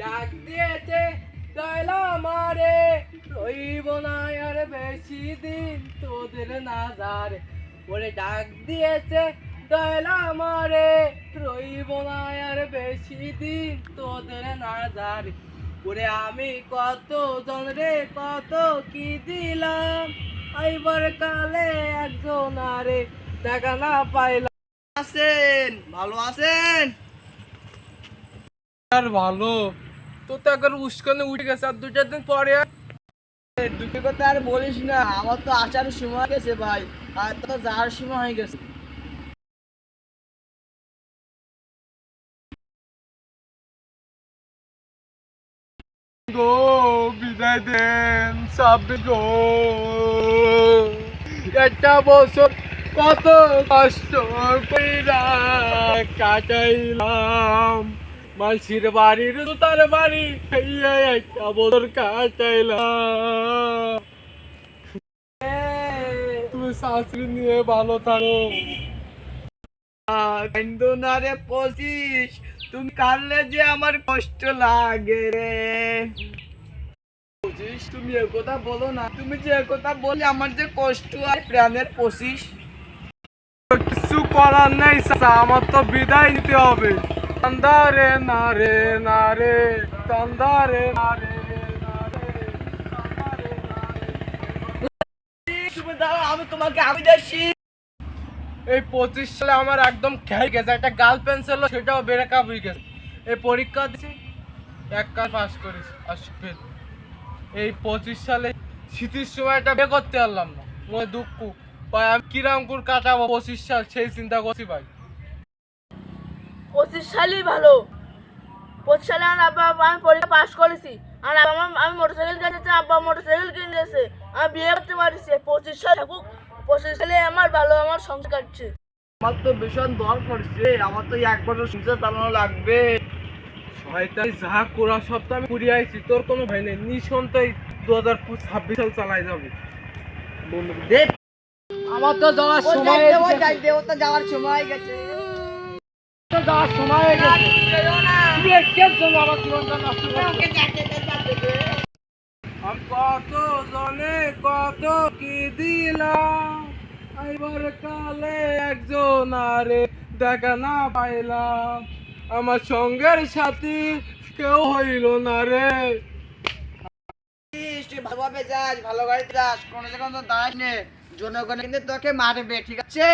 ডাক দিয়েছে, দয়লা মারে রইব না আর বেশি দিন তোদের নাজারে ওরে ডাক দিয়েছে, দয়লা মারে রইব না আর বেশি দিন তোদের নাজারে ওরে আমি কত জন রে, কত কি দিলাম? আইবার কালে একজন আরে, দেখা না পাইলাম। আছেন ভালো আছেন? আর ভালো। তো তো একবার উস্কানে উঠে গেছে আর দু চার দিন পরে দুটো কথা আর বলিস না আমার তো আসার সময় গেছে ভাই আর তো যাওয়ার সময় হয়ে গেছে। গো বিদায় দেন সাবি গো। একটা বছর কত কষ্ট কইরা কাটাইলাম। মালসির বাড়ির তার বাড়ি একটা বছর কাটাইলাম তুমি শাশুড়ি নিয়ে ভালো থাকো। তুমি যে আমার কষ্ট লাগে রে। তুমি এ কথা বলো না, তুমি যে এ কথা বললে আমার যে কষ্ট আর প্রাণের পঁচিশ। কিছু করার নাই আমার তো বিদায় নিতে হবে। তান্দারে না রে না রে তান্দারে রে না রে, না রে। তুমি আমি তোমাকে আমি এই পঁচিশ সালে আমার একদম গেছে একটা সেটাও হয়ে গেছে এই পরীক্ষা এক এই পঁচিশ সালে সময়টা বিয়ে করতে পারলাম না মনে কাটাবো পঁচিশ সাল সেই চিন্তা করছি ভাই পঁচিশ সালই ভালো। পঁচিশ সালে আমার আব্বা আমি পরীক্ষা পাস করেছি। আর আমার আমি মোটরসাইকেল কিনেছি আব্বা মোটরসাইকেল কিনে দিয়েছে আমি বিয়ে করতে পারছি। পঁচিশ সাল থাকুক পঁচিশ সালে আমার ভালো আমার সংসার কাটছে। আমার তো ভীষণ দর পড়ছে। আমার তো এক বছর সংসার চালানো লাগবে। শয়তানি যা করা সব তো আমি পুরি আইছি। তোর কোনো ভয় নেই। নিঃসন্তাই দু হাজার ছাব্বিশ সাল চালাই যাবে। আমার তো যাওয়ার সময় যাওয়ার সময় গেছে। যাওয়ার সময় হয়ে গেছে। তুমি একের জন্য আমার জীবনটা নষ্ট কত জনে কত কি দিলাম? এবার কালে একজন আরে দেখা না পাইলাম। আমার সঙ্গের সাথী কেউ হইল না রে। তুই ভালোভাবে যাস ভালো গাড়িতে যাস কোনো জায়গায় তো দাঁড়াস নে। জনগণ কিন্তু তোকে মারবে ঠিক আছে?